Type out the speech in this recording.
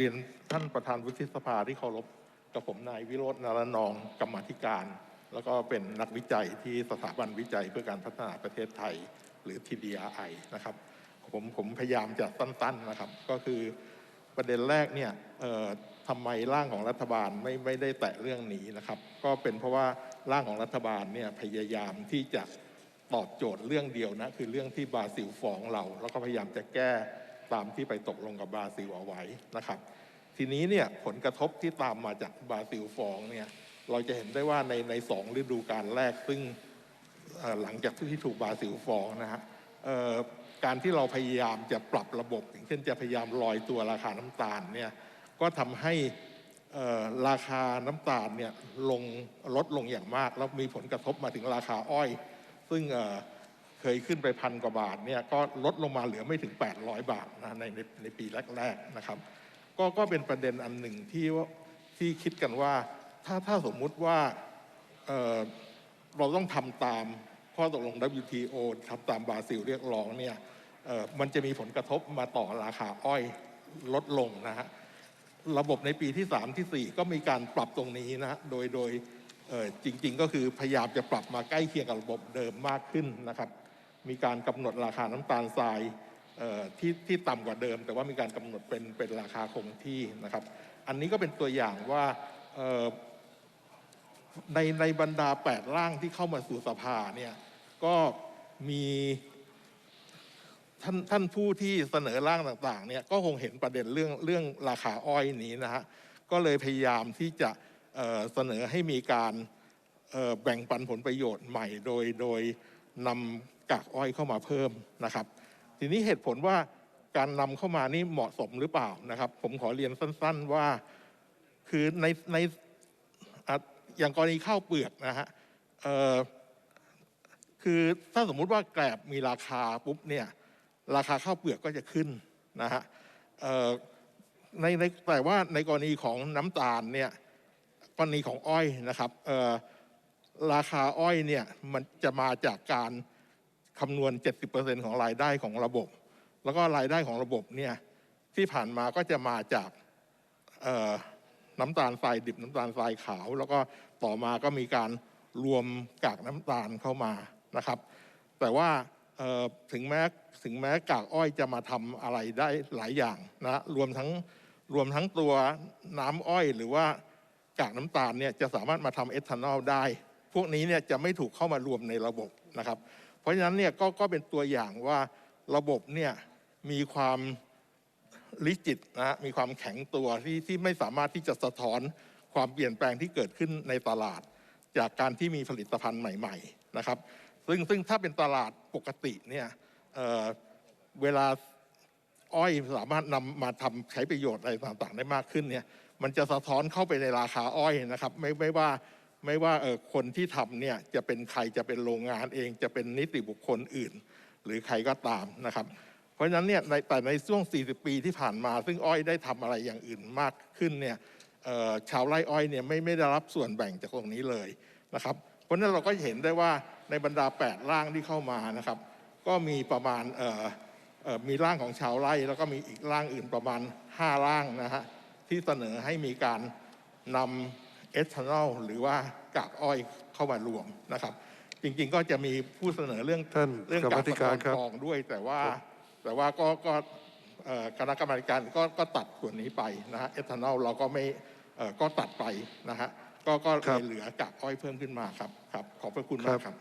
เรียนท่านประธานวุฒิสภาที่เคารพกับผมนายวิโรจน์นารนองกรรมธิการ แล้วก็เป็นนักวิจัยที่สถาบันวิจัยเพื่อการพัฒนาประเทศไทย หรือ TDRI นะครับผมผมพยายามจะสั้นๆนะครับ ก็คือประเด็นแรกเนี่ยทำไมร่างของรัฐบาลไม่ไม่ได้แตะเรื่องนี้นะครับ ก็เป็นเพราะว่าร่างของรัฐบาลเนี่ยพยายามที่จะตอบโจทย์เรื่องเดียวนะคือเรื่องที่บราซิลฟ้องเรา แล้วก็พยายามจะแก้ ตามที่ไปตกลงกับบราซิลเอาไว้นะครับ ทีนี้เนี่ยผลกระทบที่ตามมาจากบราซิลฟ้องเนี่ยเราจะเห็นได้ว่าในในสองฤดูกาลแรกซึ่งหลังจากที่ถูกบราซิลฟ้องนะฮะการที่เราพยายามจะปรับระบบ อย่างเช่นจะพยายามลอยตัวราคาน้ำตาลเนี่ยก็ทำให้ราคาน้ำตาลเนี่ยลงลดลงอย่างมาก แล้วมีผลกระทบมาถึงราคาอ้อย ซึ่ง เคยขึ้นไปพันกว่าบาทเนี่ยก็ลดลงมาเหลือไม่ถึง 800 บาทนะในในในปีแรกๆนะครับ ก็ก็เป็นประเด็นอันหนึ่งที่ว่าที่คิดกันว่าถ้าถ้าสมมุติว่าเเราต้องทำตามข้อตกลง WTO ทำตามบราซิลเรียกร้องเนี่ยมันจะมีผลกระทบมาต่อราคาอ้อยลดลงนะฮะระบบในปีที่ 3 ที่ 4 ก็มีการปรับตรงนี้นะโดยโดยจริง ๆ ก็คือพยายามจะปรับมาใกล้เคียงกับระบบเดิมมากขึ้นนะครับ มีการกำหนดราคาน้ำตาลทรายที่ที่ต่ำกว่าเดิม แต่ว่ามีการกำหนดเป็นเป็นราคาคงที่นะครับ อันนี้ก็เป็นตัวอย่างว่าในในบรรดา 8 ร่างที่เข้ามาสู่สภาเนี่ยก็มีท่านท่านผู้ที่เสนอร่างต่างๆเนี่ยก็คงเห็นประเด็นเรื่องเรื่องราคาอ้อยนี้นะฮะก็เลยพยายามที่จะเเสนอให้มีการแบ่งปันผลประโยชน์ใหม่โดยโดยนำ กากอ้อยเข้ามาเพิ่มนะครับ ทีนี้เหตุผลว่าการนำเข้ามานี่เหมาะสมหรือเปล่านะครับ ผมขอเรียนสั้น ๆว่าคือในในอย่างกรณีข้าวเปลือกนะฮะคือถ้าสมมุติว่าแกลบมีราคาปุ๊บเนี่ยราคาข้าวเปลือกก็จะขึ้นนะฮะในในแต่ว่าในกรณีของน้ำตาลเนี่ยกรณีของอ้อยนะครับราคาอ้อยเนี่ยมันจะมาจากการ คำนวณ 70%ของรายได้ของระบบ แล้วก็รายได้ของระบบเนี่ยที่ผ่านมาก็จะมาจากน้ำตาลทรายดิบน้ำตาลทรายขาว แล้วก็ต่อมาก็มีการรวมกากน้ำตาลเข้ามานะครับ แต่ว่าถึงแม้ถึงแม้กากอ้อยจะมาทำอะไรได้หลายอย่างนะรวมทั้งรวมทั้งตัวน้ำอ้อยหรือว่ากากน้ำตาลเนี่ยจะสามารถมาทำเอทานอลได้ พวกนี้เนี่ยจะไม่ถูกเข้ามารวมในระบบนะครับ เพราะฉะนั้นเนี่ยก็ก็เป็นตัวอย่างว่าระบบเนี่ยมีความลิจิตนะมีความแข็งตัวที่ที่ไม่สามารถที่จะสะท้อนความเปลี่ยนแปลงที่เกิดขึ้นในตลาด จากการที่มีผลิตภัณฑ์ใหม่ ๆนะครับ ซึ่งซึ่งถ้าเป็นตลาดปกติเนี่ยเเวลาอ้อยสามารถนำมาทำใช้ประโยชน์อะไรต่างๆ ได้มากขึ้นเนี่ยมันจะสะท้อนเข้าไปในราคาอ้อยนะครับ ไม่ไม่ว่า ไม่ว่าเออคนที่ทำเนี่ยจะเป็นใครจะเป็นโรงงานเอง จะเป็นนิติบุคคลอื่น หรือใครก็ตามนะครับ เพราะฉะนั้นเนี่ยในแต่ในช่วง 40 ปีที่ผ่านมา ซึ่งอ้อยได้ทำอะไรอย่างอื่นมากขึ้นเนี่ยชาวไร่อ้อยเนี่ยไม่ไม่ได้รับส่วนแบ่งจากตรงนี้เลยนะครับ เพราะฉะนั้นเราก็เห็นได้ว่าในบรรดา 8 ร่างที่เข้ามานะครับ ก็มีประมาณมีร่างของชาวไร่ แล้วก็มีอีกร่างอื่นประมาณ 5 ร่างนะฮะที่เสนอให้มีการนำ เอทานอลหรือว่ากากอ้อยเข้ามารวมนะครับ จริงๆก็จะมีผู้เสนอเรื่องท่านเรื่องกรรกามรธิการครับทองด้วย แต่ว่าแต่ว่าก็ก็เอ่อคณะกรรมการก็ก็ตัดส่วนนี้ไปนะฮะเอทานอลเราก็ไม่เอ่อก็ตัดไปนะฮะก็ก็เลยเหลือกากอ้อยเพิ่มขึ้นมาครับครับ ขอบพระคุณมากครับ